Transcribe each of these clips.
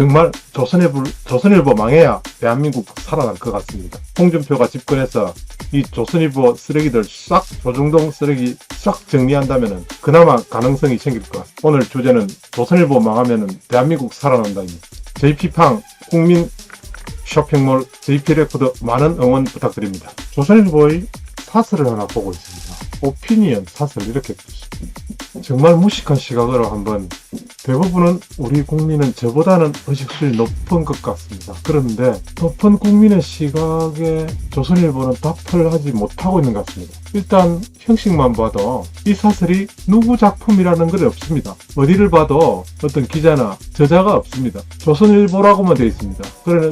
정말 조선일보, 조선일보 망해야 대한민국 살아날 것 같습니다. 홍준표가 집권해서 이 조선일보 쓰레기들 싹 조중동 쓰레기 싹 정리한다면은 그나마 가능성이 생길 것 같습니다. 오늘 주제는 조선일보 망하면은 대한민국 살아난다입니다. JP팡 국민 쇼핑몰 JP레코드 많은 응원 부탁드립니다. 조선일보의 사설을 하나 보고 있습니다. 오피니언 사설 이렇게 정말 무식한 시각으로 한번 대부분은 우리 국민은 저보다는 의식 수준이 높은 것 같습니다. 그런데 높은 국민의 시각에 조선일보는 답을 하지 못하고 있는 것 같습니다. 일단 형식만 봐도 이 사설이 누구 작품이라는 건 없습니다. 어디를 봐도 어떤 기자나 저자가 없습니다. 조선일보라고만 되어 있습니다.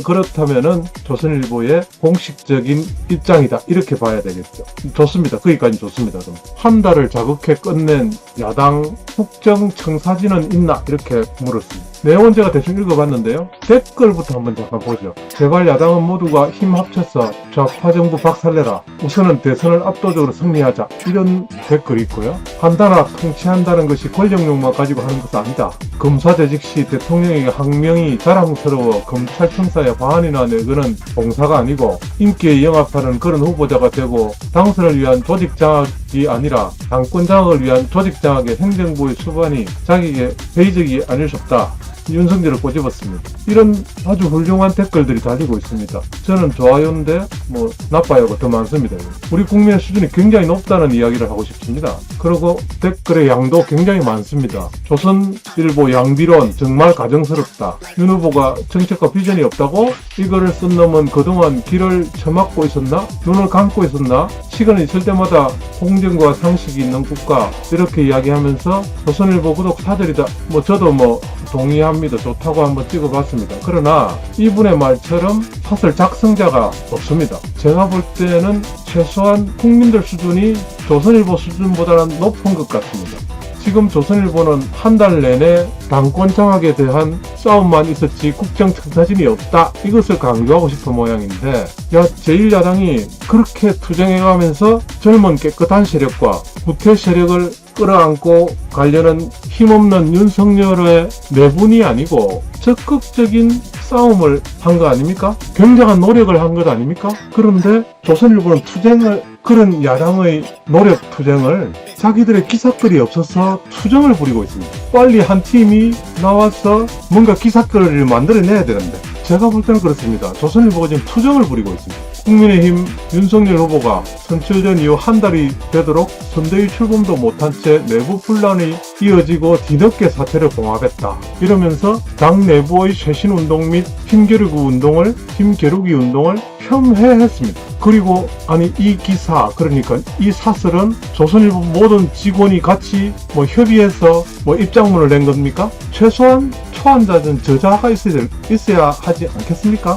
그렇다면은 조선일보의 공식적인 입장이다. 이렇게 봐야 되겠죠. 좋습니다. 거기까지 좋습니다. 그럼. 한 달을 자극해 끝낸 야당 국정 청사진은 있나? 이렇게 물었습니다. 내용은 제가 대충 읽어봤는데요. 댓글부터 한번 잠깐 보죠. 제발 야당은 모두가 힘 합쳐서 좌파 정부 박살내라. 우선은 대선을 압도적으로 승리하자. 이런 댓글이 있고요. 한다나 통치한다는 것이 권력욕만 가지고 하는 것은 아니다. 검사 재직 시 대통령에게 항명이 자랑스러워 검찰 청사에 반이나 내거는 봉사가 아니고 인기에 영합하는 그런 후보자가 되고 당선을 위한 조직 장악이 아니라 당권 장악을 위한 조직 장악의 행정부의 수반이 자기에게 회의적이 아닐 수 없다. 윤석열을 꼬집었습니다. 이런 아주 훌륭한 댓글들이 달리고 있습니다. 저는 좋아요인데 뭐 나빠요가 더 많습니다. 우리 국민의 수준이 굉장히 높다는 이야기를 하고 싶습니다. 그리고 댓글의 양도 굉장히 많습니다. 조선일보 양비론 정말 가정스럽다. 윤 후보가 정책과 비전이 없다고 이거를 쓴 놈은 그동안 길을 처막고 있었나? 눈을 감고 있었나? 시간이 있을 때마다 공정과 상식이 있는 국가 이렇게 이야기하면서 조선일보 구독 사절이다. 뭐 저도 뭐 동의 합니다. 좋다고 한번 찍어봤습니다. 그러나 이분의 말처럼 사설 작성자가 없습니다. 제가 볼 때는 최소한 국민들 수준이 조선일보 수준보다는 높은 것 같습니다. 지금 조선일보는 한 달 내내 당권 장악에 대한 싸움만 있었지 국정 청사진이 없다 이것을 강조하고 싶은 모양인데 야 제1야당이 그렇게 투쟁해가면서 젊은 깨끗한 세력과 구태 세력을 끌어안고 가려는 힘없는 윤석열의 내분이 아니고 적극적인 싸움을 한 거 아닙니까? 굉장한 노력을 한 것 아닙니까? 그런데 조선일보는 투쟁을 그런 야당의 노력 투쟁을 자기들의 기사글이 없어서 투쟁을 부리고 있습니다. 빨리 한 팀이 나와서 뭔가 기사글을 만들어내야 되는데 제가 볼 때는 그렇습니다. 조선일보가 지금 투쟁을 부리고 있습니다. 국민의힘 윤석열 후보가 선출된 이후 한 달이 되도록 선대위 출범도 못한 채 내부 분란이 이어지고 뒤늦게 사퇴를 봉합했다. 이러면서 당 내부의 쇄신 운동 및 힘겨루기 운동을 힘겨루기 운동을 폄훼했습니다. 그리고 아니 이 기사 그러니까 이 사설은 조선일보 모든 직원이 같이 뭐 협의해서 뭐 입장문을 낸 겁니까? 최소한 초안자든 저자가 있어야, 될- 있어야 하지 않겠습니까?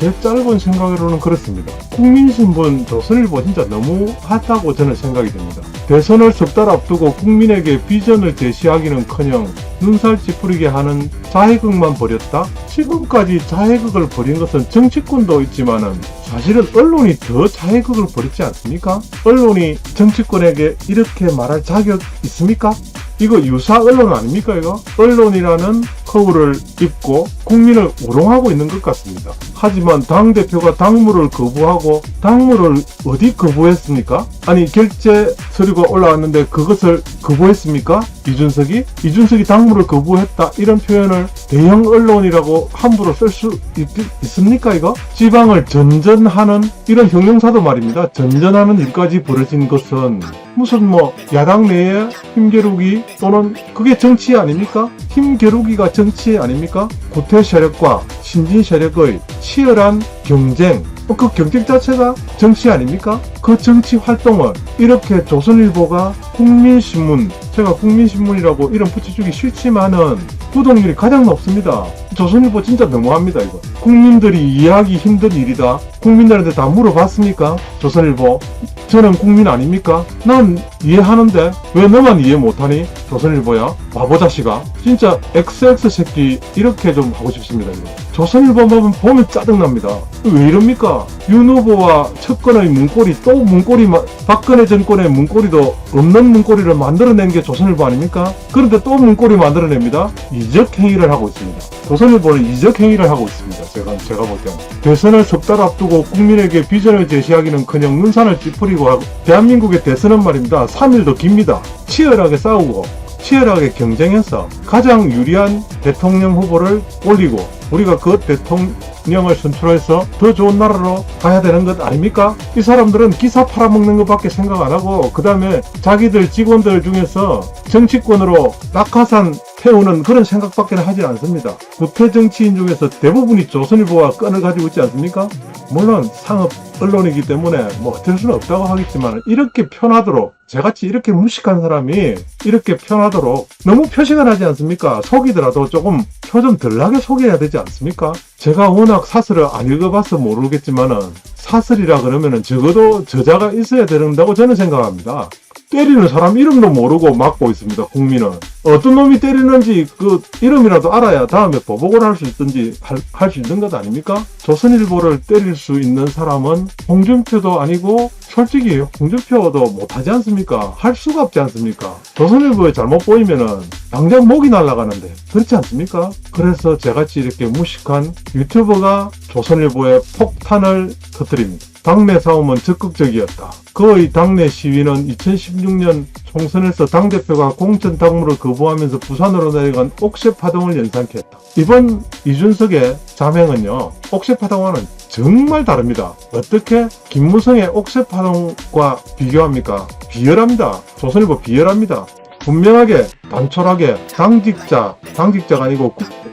제 짧은 생각으로는 그렇습니다. 국민신문 조선일보 진짜 너무 핫하고 저는 생각이 됩니다. 대선을 석 달 앞두고 국민에게 비전을 제시하기는커녕 눈살 찌푸리게 하는 자해극만 벌였다? 지금까지 자해극을 벌인 것은 정치권도 있지만은 사실은 언론이 더 자해극을 벌였지 않습니까? 언론이 정치권에게 이렇게 말할 자격 있습니까? 이거 유사 언론 아닙니까 이거? 언론이라는 허울을 입고 국민을 우롱하고 있는 것 같습니다. 하지만 당대표가 당무를 거부하고 당무를 어디 거부했습니까? 아니 결제 서류가 올라왔는데 그것을 거부했습니까? 이준석이? 이준석이 당무를 거부했다 이런 표현을 대형 언론이라고 함부로 쓸 수 있습니까 이거? 지방을 전전하는 이런 형용사도 말입니다. 전전하는 일까지 벌어진 것은 무슨 뭐 야당 내에 힘겨루기 또는 그게 정치 아닙니까? 힘겨루기가 정치 아닙니까? 구태 세력과 신진 세력의 치열한 경쟁 어, 그 경쟁 자체가 정치 아닙니까? 그 정치 활동을 이렇게 조선일보가 국민신문 제가 국민신문이라고 이름 붙여주기 싫지만은 구독률이 가장 높습니다. 조선일보 진짜 너무합니다 이거. 국민들이 이해하기 힘든 일이다. 국민들한테 다 물어봤습니까? 조선일보. 저는 국민 아닙니까? 난 이해하는데 왜 너만 이해 못하니? 조선일보야? 바보 자식아. 진짜 XX 새끼 이렇게 좀 하고 싶습니다. 이거. 조선일보만 보면 짜증납니다. 왜 이럽니까? 윤 후보와 측근의 문고리 또 문고리 마- 박근혜 정권의 문고리도 없는 문고리를 만들어낸 게 조선일보 아닙니까? 그런데 또 문고리 만들어냅니다. 이적 행위를 하고 있습니다. 조선일보는 이적 행위를 하고 있습니다. 제가 제가 볼 때는 대선을 석 달 앞두고 국민에게 비전을 제시하기는커녕 눈산을 찌푸리고 하고 대한민국의 대선은 말입니다. 3일도 깁니다. 치열하게 싸우고 치열하게 경쟁해서 가장 유리한 대통령 후보를 올리고 우리가 그 대통령을 선출해서 더 좋은 나라로 가야 되는 것 아닙니까? 이 사람들은 기사 팔아먹는 것밖에 생각 안 하고 그 다음에 자기들 직원들 중에서 정치권으로 낙하산 태우는 그런 생각밖에 하지 않습니다. 구태 정치인 중에서 대부분이 조선일보와 끈을 가지고 있지 않습니까? 물론 상업 언론이기 때문에 뭐 어쩔 수는 없다고 하겠지만 이렇게 편하도록 저같이 이렇게 무식한 사람이 이렇게 편하도록 너무 표식을 하지 않습니까? 속이더라도 조금 표 좀 덜나게 속여야 되지 않습니까? 제가 워낙 사설을 안 읽어봐서 모르겠지만은 사설이라 그러면은 적어도 저자가 있어야 된다고 저는 생각합니다. 때리는 사람 이름도 모르고 막고 있습니다. 국민은 어떤 놈이 때리는지 그 이름이라도 알아야 다음에 보복을 할 수 있든지 할 수 있는 것 아닙니까? 조선일보를 때릴 수 있는 사람은 홍준표도 아니고 솔직히 홍준표도 못하지 않습니까? 할 수가 없지 않습니까? 조선일보에 잘못 보이면은 당장 목이 날아가는데 그렇지 않습니까? 그래서 저같이 이렇게 무식한 유튜버가 조선일보에 폭탄을 터뜨립니다. 당내 싸움은 적극적이었다. 거의 당내 시위는 2016년 총선에서 당대표가 공천 당무를 거부하면서 부산으로 내려간 옥새 파동을 연상케 했다. 이번 이준석의 자맹은요, 옥새 파동과는 정말 다릅니다. 어떻게 김무성의 옥새 파동과 비교합니까? 비열합니다. 조선일보 비열합니다. 분명하게 단촐하게 당직자, 당직자가 아니고 국- 저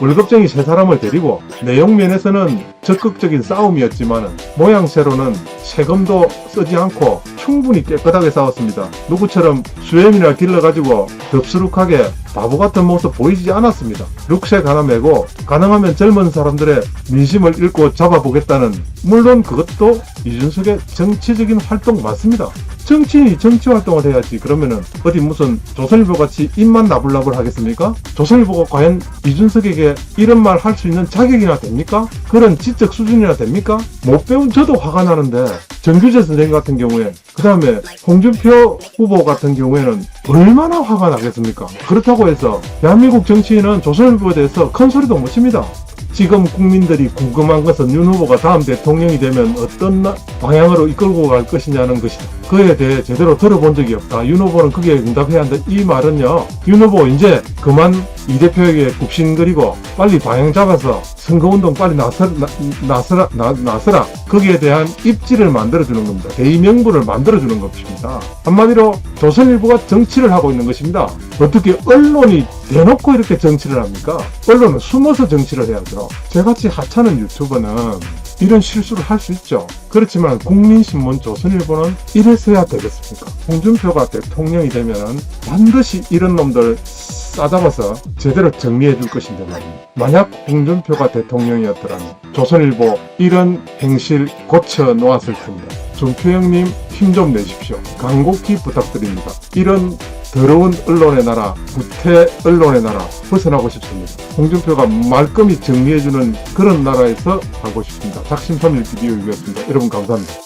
월급쟁이 세 사람을 데리고 내용 면에서는 적극적인 싸움이었지만 모양새로는 세금도 쓰지 않고 충분히 깨끗하게 싸웠습니다. 누구처럼 수염이나 길러가지고 덥수룩하게 바보 같은 모습 보이지 않았습니다. 룩색 하나 메고 가능하면 젊은 사람들의 민심을 읽고 잡아보겠다는 물론 그것도 이준석의 정치적인 활동 맞습니다. 정치인이 정치 활동을 해야지 그러면은 어디 무슨 조선일보 같이 입만 나불나불 하겠습니까? 조선일보가 과연 이준석에게 이런 말 할 수 있는 자격이나 됩니까? 그런 지적 수준이나 됩니까? 못 배운 저도 화가 나는데 정규재 선생 같은 경우에 그 다음에 홍준표 후보 같은 경우에는 얼마나 화가 나겠습니까? 그렇다고 해서 대한민국 정치인은 조선일보에 대해서 큰 소리도 못 칩니다. 지금 국민들이 궁금한 것은 윤 후보가 다음 대통령이 되면 어떤 나- 방향으로 이끌고 갈 것이냐는 것이다. 그에 대해 제대로 들어본 적이 없다. 윤 후보는 거기에 응답해야 한다. 이 말은요. 윤 후보 이제 그만 이 대표에게 굽신거리고 빨리 방향 잡아서 선거운동 빨리 나서라, 나, 나서라. 거기에 대한 입지를 만들어주는 겁니다. 대의명분을 만들어주는 것입니다. 한마디로 조선일보가 정치를 하고 있는 것입니다. 어떻게 언론이 대놓고 이렇게 정치를 합니까? 언론은 숨어서 정치를 해야죠. 저같이 하찮은 유튜버는 이런 실수를 할 수 있죠. 그렇지만 국민신문 조선일보는 이래서야 되겠습니까? 홍준표가 대통령이 되면은 반드시 이런 놈들 싸잡아서 제대로 정리해 줄 것인데 말입니다. 만약 홍준표가 대통령이었더라면 조선일보 이런 행실 고쳐 놓았을 텐데 준표형님 힘 좀 내십시오. 간곡히 부탁드립니다. 이런 더러운 언론의 나라, 구태 언론의 나라 벗어나고 싶습니다. 홍준표가 말끔히 정리해주는 그런 나라에서 하고 싶습니다. 작심삼일 비디오이었습니다. 여러분 감사합니다.